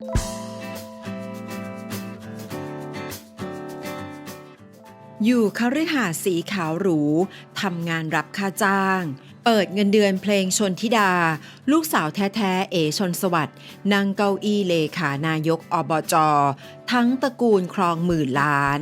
อยู่คฤหาสน์สีขาวหรูทำงานรับค่าจ้าง เปิดเงินเดือนเพลงชนธิดา ลูกสาวแท้ๆ เอชนสวัสดิ์นั่งเก้าอี้เลขานายกอบจ ทั้งตระกูลครองหมื่นล้าน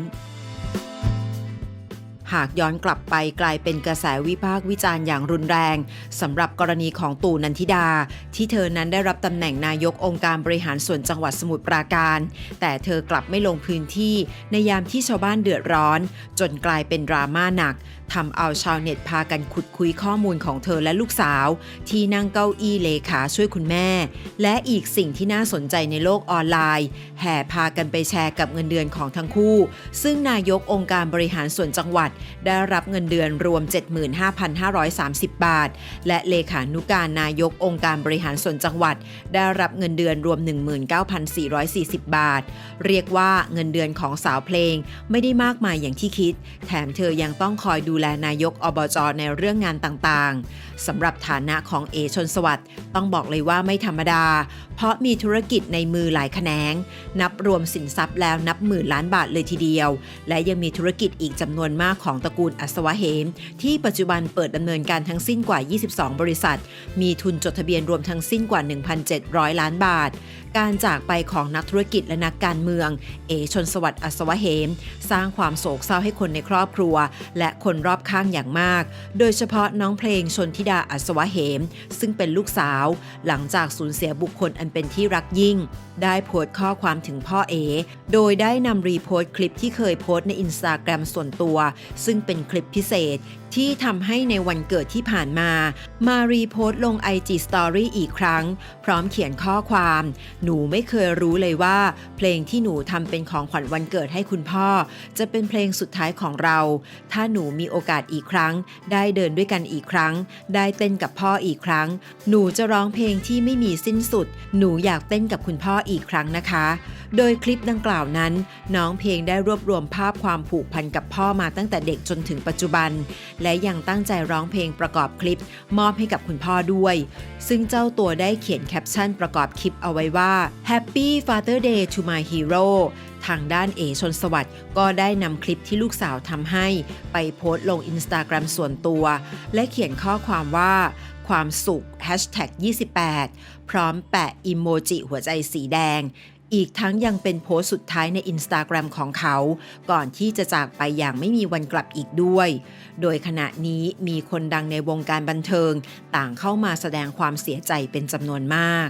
หากย้อนกลับไปกลายเป็นกระแสวิพากษ์วิจารณ์อย่างรุนแรงสำหรับกรณีของตู่นันทิดา ที่เธอนั้นได้รับตำแหน่งนายกองค์การบริหารส่วนจังหวัดสมุทรปราการ แต่เธอกลับไม่ลงพื้นที่ในยามที่ชาวบ้านเดือดร้อน จนกลายเป็นดราม่าหนักทำเอาชาวเน็ตพากันขุดคุยข้อมูลของเธอและลูกสาว ที่นั่งเก้าอี้เลขาช่วยคุณแม่ และอีกสิ่งที่น่าสนใจในโลกออนไลน์ แห่พากันไปแชร์กับเงินเดือนของทั้งคู่ ซึ่งนายกองค์การบริหารส่วนจังหวัดได้รับเงินเดือนรวม 75,530 บาท และเลขานุการนายกองค์การบริหารส่วนจังหวัด ได้รับเงินเดือนรวม 19,440 บาท เรียกว่าเงินเดือนของสาวเพลงไม่ได้มากมายอย่างที่คิด แถมเธอยังต้องคอยดูแลนายกอบจในเรื่องงานต่างๆสำหรับฐานะของเอชนสวัสด์ต้องบอกเลยว่าไม่ธรรมดา เพราะมีธุรกิจในมือหลายแขนง นับรวมสินทรัพย์แล้วนับหมื่นล้านบาทเลยทีเดียว และยังมีธุรกิจอีกจำนวนมากของของตระกูลอัศวะเหม ที่ปัจจุบันเปิดดำเนินการทั้งสิ้นกว่า 22 บริษัท มีทุนจดทะเบียนรวมทั้งสิ้นกว่า 1,700 ล้านบาท การจากไปของนักธุรกิจและนักการเมือง เอชนสวัสดิ์อัศวะเหม สร้างความโศกเศร้าให้คนในครอบครัว และคนรอบข้างอย่างมาก โดยเฉพาะน้องเพลงชนธิดาอัศวะเหม ซึ่งเป็นลูกสาว หลังจากสูญเสียบุคคลอันเป็นที่รักยิ่ง ได้โพสต์ข้อความถึงพ่อเอ โดยได้นำรีโพสต์คลิปที่เคยโพสต์ในอินสตาแกรมส่วนตัวซึ่งเป็นคลิปพิเศษที่ทำให้ในวันเกิดที่ผ่านมา มารีโพสต์ลง IG Story อีกครั้ง พร้อมเขียนข้อความ หนูไม่เคยรู้เลยว่า เพลงที่หนูทำเป็นของขวัญวันเกิดให้คุณพ่อ จะเป็นเพลงสุดท้ายของเรา ถ้าหนูมีโอกาสอีกครั้ง ได้เดินด้วยกันอีกครั้ง ได้เต้นกับพ่ออีกครั้ง หนูจะร้องเพลงที่ไม่มีสิ้นสุด หนูอยากเต้นกับคุณพ่ออีกครั้งนะคะ โดยคลิปดังกล่าวนั้น น้องเพลงได้รวบรวมภาพความผูกพันกับพ่อมาตั้งแต่เด็กจนถึงปัจจุบัน และยังตั้งใจร้องเพลงประกอบคลิป มอบให้กับคุณพ่อด้วย ซึ่งเจ้าตัวได้เขียนแคปชั่นประกอบคลิปเอาไว้ว่า Happy Father Day to my hero ทางด้านเอชนสวัสดิ์ก็ได้นำคลิปที่ลูกสาวทำให้ ไปโพสต์ลงอินสตาแกรมส่วนตัว และเขียนข้อความว่าความสุข 28 พร้อมแปะอิโมจิหัวใจสีแดง อีกทั้งยังเป็นโพสต์สุดท้ายในอินสตาแกรมของเขา ก่อนที่จะจากไปอย่างไม่มีวันกลับอีกด้วย โดยขณะนี้มีคนดังในวงการบันเทิง ต่างเข้ามาแสดงความเสียใจเป็นจำนวนมาก